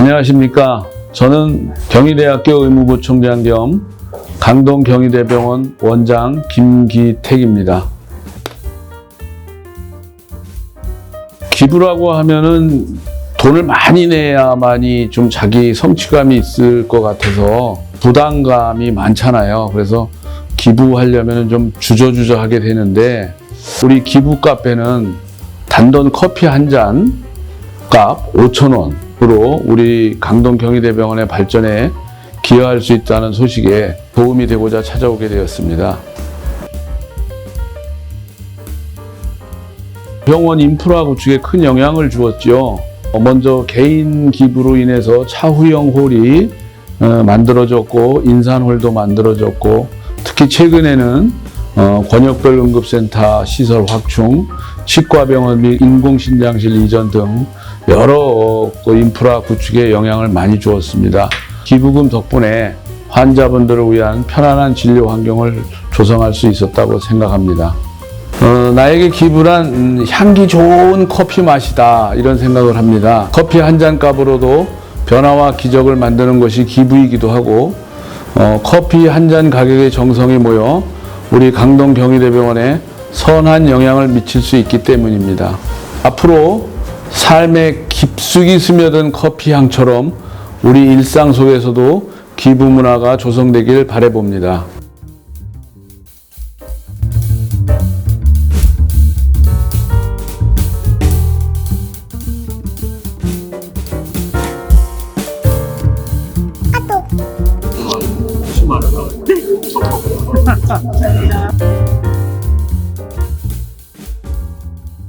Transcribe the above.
안녕하십니까. 저는 경희대학교 의무부총장 겸 강동 경희대병원 원장 김기택입니다. 기부라고 하면은 돈을 많이 내야만이 좀 자기 성취감이 있을 것 같아서 부담감이 많잖아요. 그래서 기부하려면 좀 주저주저 하게 되는데 우리 기부 카페는 단돈 커피 한 잔 값 5,000원 으로 우리 강동 경희대병원의 발전에 기여할 수 있다는 소식에 도움이 되고자 찾아오게 되었습니다. 병원 인프라 구축에 큰 영향을 주었죠. 어, 먼저 개인 기부로 인해서 차후형 홀이 어, 만들어졌고 인산홀도 만들어졌고 특히 최근에는 어, 권역별 응급센터 시설 확충, 치과병원 및 인공신장실 이전 등 여러 어, 그 인프라 구축에 영향을 많이 주었습니다. 기부금 덕분에 환자분들을 위한 편안한 진료 환경을 조성할 수 있었다고 생각합니다. 어, 나에게 기부란 음, 향기 좋은 커피 맛이다 이런 생각을 합니다. 커피 한 잔 값으로도 변화와 기적을 만드는 것이 기부이기도 하고 어, 커피 한 잔 가격의 정성이 모여 우리 강동 경희대병원에 선한 영향을 미칠 수 있기 때문입니다. 앞으로 삶에 깊숙이 스며든 커피 향처럼 우리 일상 속에서도 기부 문화가 조성되길 바라봅니다. 수많은